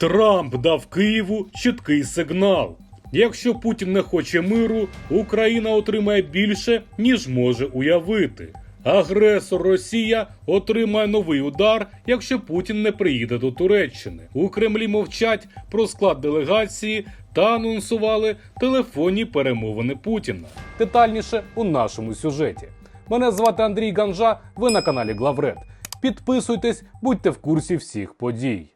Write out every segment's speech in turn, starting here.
Трамп дав Києву чіткий сигнал. Якщо Путін не хоче миру, Україна отримає більше, ніж може уявити. Агресор Росія отримає новий удар, якщо Путін не приїде до Туреччини. У Кремлі мовчать про склад делегації та анонсували телефонні перемовини Путіна. Детальніше у нашому сюжеті. Мене звати Андрій Ганжа. Ви на каналі Главред. Підписуйтесь, будьте в курсі всіх подій.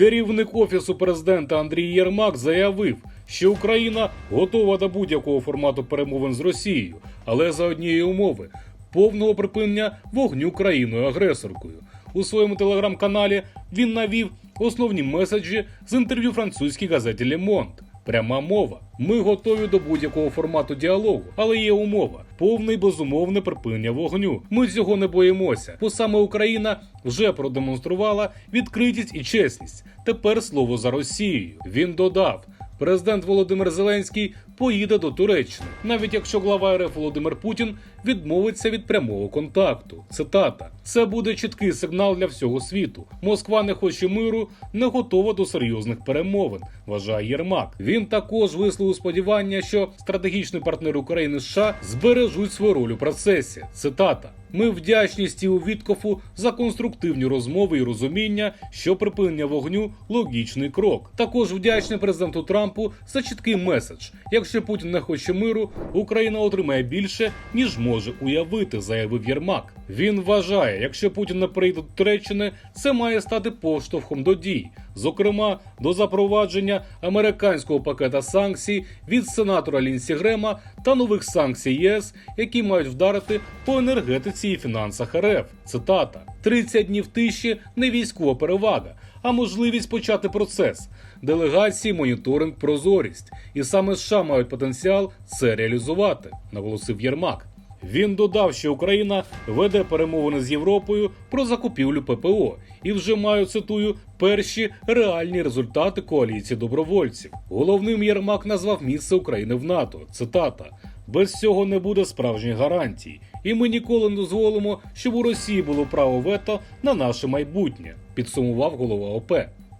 Керівник офісу президента Андрій Єрмак заявив, що Україна готова до будь-якого формату перемовин з Росією, але за однієї умови повного припинення вогню країною-агресоркою. У своєму телеграм-каналі він навів основні меседжі з інтерв'ю французькій газеті Monde. Пряма мова. Ми готові до будь-якого формату діалогу, але є умова: повне і безумовне припинення вогню. Ми цього не боїмося, бо саме Україна вже продемонструвала відкритість і чесність. Тепер слово за Росією. Він додав. Президент Володимир Зеленський поїде до Туреччини, навіть якщо глава РФ Володимир Путін відмовиться від прямого контакту. Цитата: це буде чіткий сигнал для всього світу. Москва не хоче миру, не готова до серйозних перемовин. Вважає Єрмак. Він також висловив сподівання, що стратегічний партнер України США збережуть свою роль у процесі. Цитата. Ми вдячні Стіву Віткофу за конструктивні розмови і розуміння, що припинення вогню логічний крок. Також вдячний президенту Трампу за чіткий меседж. Якщо Путін не хоче миру, Україна отримає більше, ніж може уявити, заявив Єрмак. Він вважає, якщо Путін не прийде до Туреччини, це має стати поштовхом до дій, зокрема до запровадження американського пакета санкцій від сенатора Лінсі Грема та нових санкцій ЄС, які мають вдарити по енергетиці і фінансах РФ. Цитата: «30 днів тиші не військова перевага, а можливість почати процес. Делегації, моніторинг, прозорість. І саме США мають потенціал це реалізувати, наголосив Єрмак. Він додав, що Україна веде перемовини з Європою про закупівлю ППО і вже маю цитую перші реальні результати коаліції добровольців. Головним Єрмак назвав місце України в НАТО. Цитата: без цього не буде справжніх гарантій, і ми ніколи не дозволимо, щоб у Росії було право вето на наше майбутнє. Підсумував голова ОП.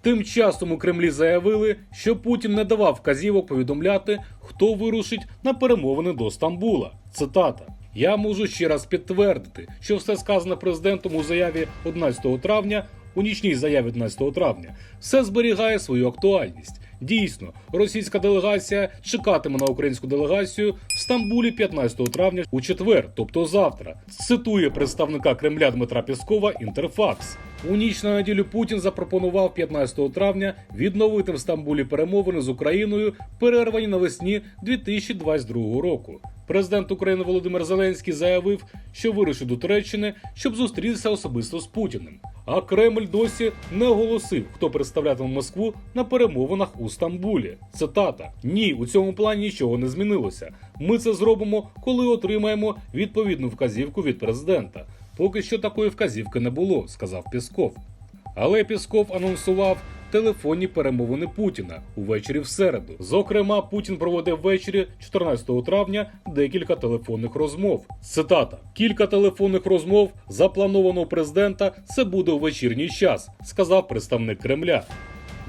Тим часом у Кремлі заявили, що Путін не давав вказівок повідомляти, хто вирушить на перемовини до Стамбула. Цитата. Я можу ще раз підтвердити, що все сказане президентом у заяві 11 травня, у нічній заяві 11 травня, все зберігає свою актуальність. Дійсно, російська делегація чекатиме на українську делегацію в Стамбулі 15 травня у четвер, тобто завтра. Цитує представника Кремля Дмитра Піскова Інтерфакс. У ніч на неділю Путін запропонував 15 травня відновити в Стамбулі перемовини з Україною, перервані навесні 2022 року. Президент України Володимир Зеленський заявив, що вирушить до Туреччини, щоб зустрітися особисто з Путіним. А Кремль досі не оголосив, хто представлятиме Москву на перемовинах у Стамбулі. Цитата: Ні, у цьому плані нічого не змінилося. Ми це зробимо, коли отримаємо відповідну вказівку від президента. Поки що такої вказівки не було, сказав Пісков. Але Пісков анонсував телефонні перемовини Путіна увечері в середу. Зокрема, Путін проводив ввечері 14 травня декілька телефонних розмов. Цитата: кілька телефонних розмов запланованого президента. Це буде у вечірній час, сказав представник Кремля.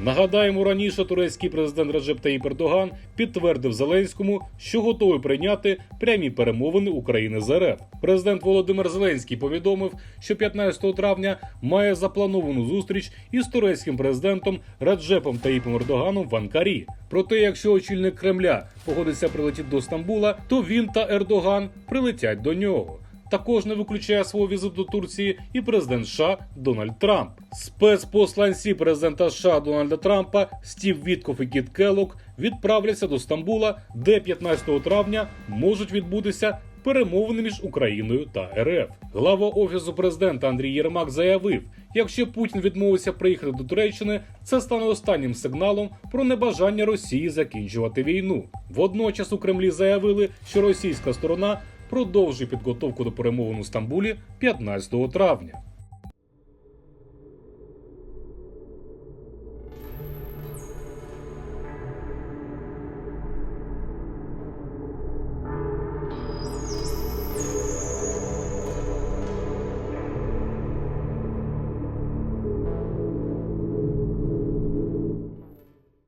Нагадаємо, раніше турецький президент Реджеп Таїп Ердоган підтвердив Зеленському, що готовий прийняти прямі перемовини України з РФ. Президент Володимир Зеленський повідомив, що 15 травня має заплановану зустріч із турецьким президентом Реджепом Таїпом Ердоганом в Анкарі. Проте, якщо очільник Кремля погодиться прилетіти до Стамбула, то він та Ердоган прилетять до нього. Також не виключає свого візиту до Турції і президент США Дональд Трамп. Спецпосланці президента США Дональда Трампа Стів Вітков і Кіт Келлог відправляться до Стамбула, де 15 травня можуть відбутися перемовини між Україною та РФ. Глава офісу президента Андрій Єрмак заявив: якщо Путін відмовиться приїхати до Туреччини, це стане останнім сигналом про небажання Росії закінчувати війну. Водночас у Кремлі заявили, що російська сторона продовжує підготовку до перемовин у Стамбулі 15 травня.